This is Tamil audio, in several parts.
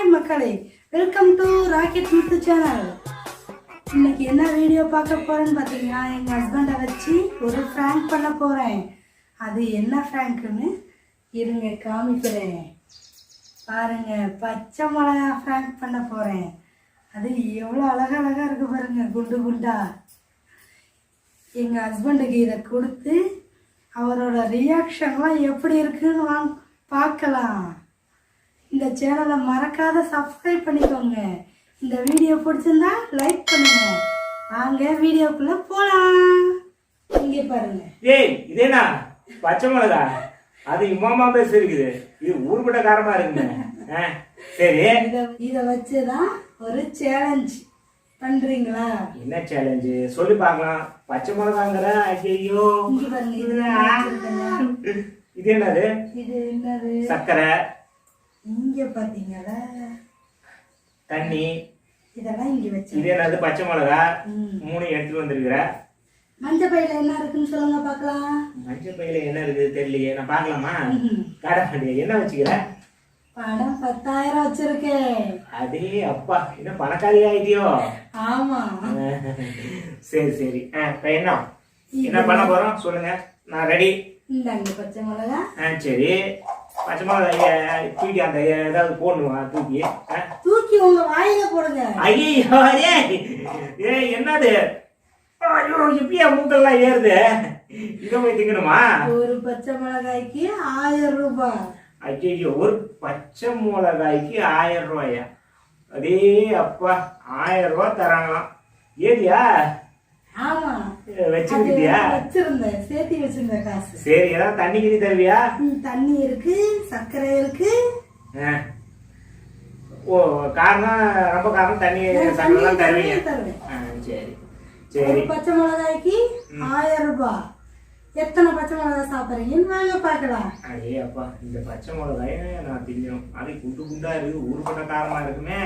ஹாய் மக்களே welcome to Rocket Muthu channel இன்னைக்கு என்ன வீடியோ பார்க்க போகிறேன்னு பார்த்தீங்கன்னா எங்கள் ஹஸ்பண்டை வச்சு ஒரு ஃப்ராங்க் பண்ண போகிறேன் அது என்ன ஃப்ரேங்க்னு இருங்க காமிக்கிறேன். பாருங்க பச்சை மிளகா ஃப்ராங்க் பண்ண போகிறேன் அது எவ்வளோ அழகழகாக இருக்கு பாருங்க குண்டு குண்டா. எங்கள் ஹஸ்பண்டுக்கு இதை கொடுத்து அவரோட ரியாக்ஷன்லாம் எப்படி இருக்குன்னு வாங்க பார்க்கலாம். இந்த சேனலை மறக்காத சப்ஸ்கிரைப் பண்ணிக்கோங்க. இந்த வீடியோ பிடிச்சிருந்தா லைக் பண்ணுங்க. வாங்க வீடியோக்குள்ள போலாம். இங்கே பாருங்க. ஏய் இதேனா பச்சை மிளகா? அது இம்மாமா பேச இருக்குது இது ஊர்பட்ட காரமா இருக்குங்க சரி. இதை இதை வச்சு தான் ஒரு சேலஞ்ச் பண்றீங்களா? என்ன சேலஞ்சு சொல்லி பார்க்கலாம். பச்சை மிளகாங்கிற ஐயோ இது என்னது? இது என்னது? சர்க்கரை. இங்க பாத்தீங்களா? தண்ணி. இதெல்லாம் இங்க வச்சு இது என்னது? பச்சை மிளகா. மூணு எடுத்துட்டு வந்திருக்கிற. மஞ்சள் பையில என்ன இருக்குன்னு சொல்லுங்க பார்க்கலாம் மஞ்சள் பையில என்ன இருக்குது தெரியலையே. நான் பார்க்கலாமா. காடை என்ன வச்சுக்கிற? பணம் பத்தாயிரம் வச்சிருக்கேன். அதே அப்பா. என்ன பணக்காரி ஆயிட்டியோ? ஆமா. சரி சரி. ஆ, இப்ப என்ன என்ன பண்ண போறோம்? சொல்லுங்க. நான் ரெடி இந்தாங்க பச்சை மிளகா. ஆ சரி. ஐயா, தூக்கி அந்த ஏதாவது போடணுமா தூக்கி? தூக்கி உங்க வாயில போடுங்க. ஐயோ ஏய் என்னது? ஐயோ இப்பயா மூக்கெல்லாம் ஏறுது? இதை போய் திங்கணுமா? ஒரு பச்சை மிளகாய்க்கு ஆயிரம் ரூபாய். ஐயோ ஒரு பச்சை மிளகாய்க்கு ஆயிரம் ரூபாயா? அதே அப்பா ஆயிரம் ரூபாய் தராங்களாம். ஏதியா வச்சுக்கிட்டியா? வச்சிருந்தேன். சேர்த்தி வச்சிருந்தேன் காசு. சரி ஏதாவது தண்ணி கிணி தருவியா? தண்ணி இருக்கு சர்க்கரை இருக்கு. ஓ காரணம் ரொம்ப காரணம் தண்ணி சக்கரெல்லாம் தருவீங்க சரி. சரி. பச்சை மிளகாய்க்கு ஆயிரம் ரூபாய். எத்தனை பச்சை மிளகாய் சாப்பிட்றீங்கன்னு வாங்க பார்க்கலாம். அடே அப்பா இந்த பச்சை மிளகாய நான் திங்கணும் அது குண்டு குண்டா இருக்கு ஊருப்பட்ட காரமா இருக்குமே.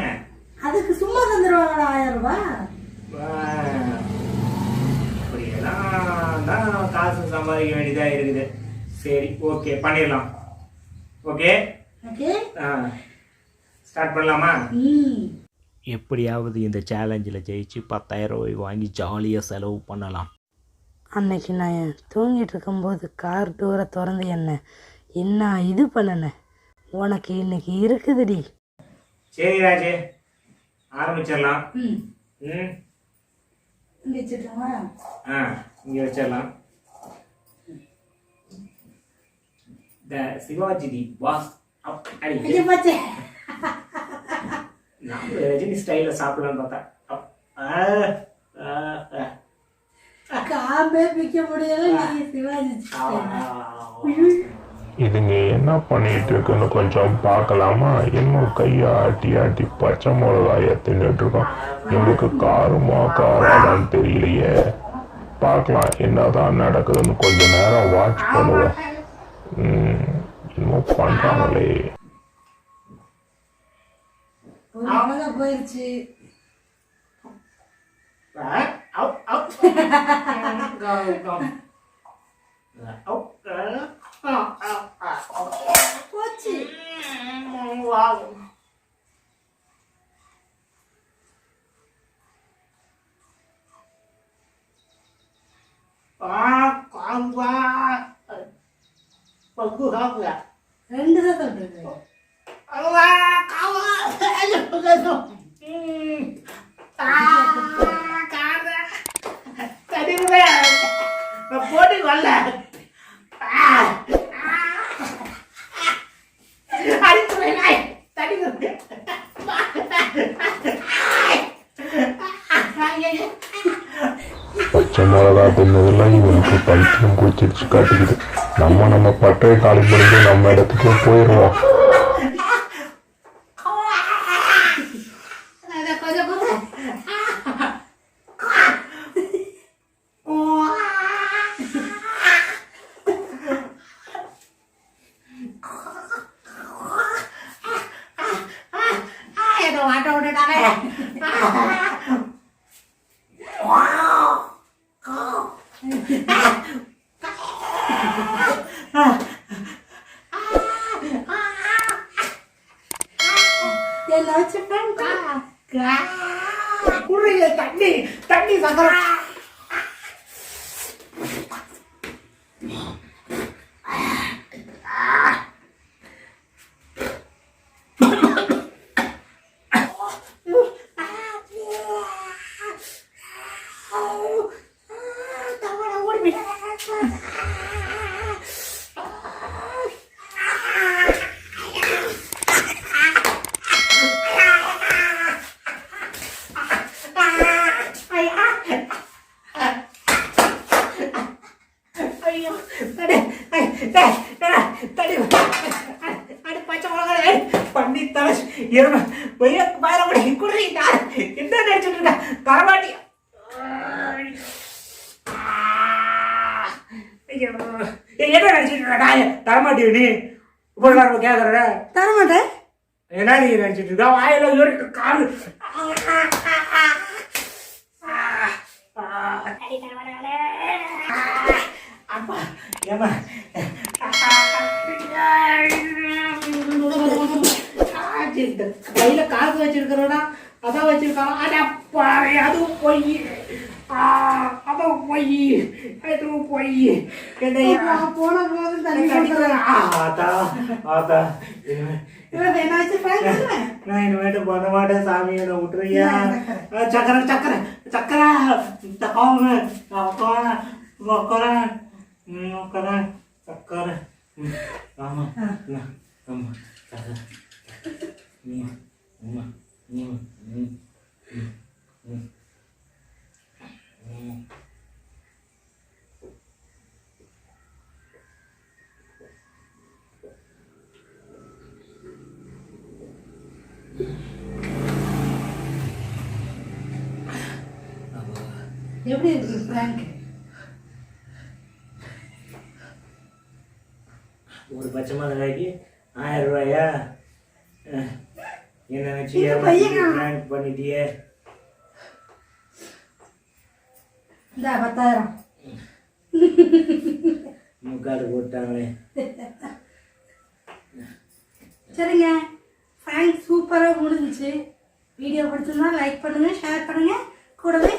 அதுக்கு சும்மா ஆயிரம் ரூபாய். ஆ, அப்படியெல்லாம் தான் காசு சம்பாதிக்க வேண்டியதா இருக்குது. சரி ஓகே பண்ணிடலாம். ஓகே ஓகே ஸ்டார்ட் பண்ணலாமா? ம் எப்படியாவது இந்த சேலஞ்சில் ஜெயிச்சு பத்தாயிரம் ரூபாய் வாங்கி ஜாலியாக செலவு பண்ணலாம். அன்னைக்கு நான் தூங்கிட்டு இருக்கும்போது கார் டோரை திறந்து என்ன என்ன இது பண்ணன? உனக்கு இன்னைக்கு இருக்குதுடி. சரி ராஜு. ஆரம்பிச்சிடலாம். ம். ஆ இங்கே வச்சிடலாம். இந்த சிவாஜி தி பாஸ் அப் அடி. ஐயோ பச்சை நான் ரஜினி ஸ்டைலில் சாப்பிடலான்னு பார்த்தா. அப் காம்பே பிக்க முடியல நீ சிவாஜி இதுங்க என்ன பண்ணிட்டு இருக்குன்னு கொஞ்சம் பார்க்கலாமா? இன்னும் கையை ஆட்டி ஆட்டி பச்சை மிளகாய தின்னுட்டு இருக்கோம். இவங்களுக்கு காரமா காராதான்னு தெரியலையே. பார்க்கலாம் என்னதான் நடக்குதுன்னு கொஞ்ச நேரம் வாட்ச் பண்ணுவேன் ம், இன்னும் பண்றாங்களே. போயிருச்சு. போச்சு. வாவ் ஆ காம்பா பங்கு காம்பா ரெண்டு தான் தொட்டுருக்கு அல்லா காவா ஐயோ ஐயோ ம். ஆ காரா தடிவே நான் போடி வரல. பச்சை மிளகா தின்னதெல்லாம் இவனுக்கு பைத்தியம் குடிச்சிருச்சு காட்டுக்குது நம்ம நம்ம பட்டறை காலி பண்ணிட்டு நம்ம இடத்துக்கு போயிடுவோம் கொஞ்சம் கொஞ்சம் என்ன வாட்ட விட்டுட்டானே என்ன வச்சு prank பண்ண? குறைய தண்ணி தண்ணி சக்கரை ஐயோ தடி ஐ, டேய், டேய், தடி அடி பச்சை மிளகாய் ஏய், பண்ணி தலை எருமை பொய்ய பயரப்படி குடி நான் என்ன நினைச்சிட்டு இருக்க? ஐயோ. ஏய், என்ன நினைச்சிட்டு இருக்க நாய? தரமாட்டி நீ? இவ்வளவு நேரம் கேட்கற தர மாட்டேன் என்ன நீ நினைச்சிட்டு இருக்க? வாயில ஏறிட்டு காலு அப்பா ஏமா கையில காசு வச்சிருக்கிறோடா அதான் வச்சிருக்கான் அடப்பா அதுவும் பொய். அதுவும் பொய். அதுவும் பொய். போன போது தண்ணி? நான் இனிமேட்டு பண்ண மாட்டேன் சாமி என்ன விட்டுறியா சக்கரை சக்கரை சக்கரை. சக்கரை ஆமா ஆமா சக்கரை ம், ஆமா ம், ம், ம், ம், ம். எப்படி இருக்கு பிராங்க் ஒரு பச்சை மிளகாய்க்கு ஆயிரம் ரூபாயா? Prank பண்ணிட்டியே? இந்தா பத்தாயிரம். முக்காடு போட்டாங்களே. சரிங்க. Prank சூப்பராக முடிஞ்சுச்சு. வீடியோ பிடிச்சிருந்தா லைக் பண்ணுங்க ஷேர் பண்ணுங்க. கூடவே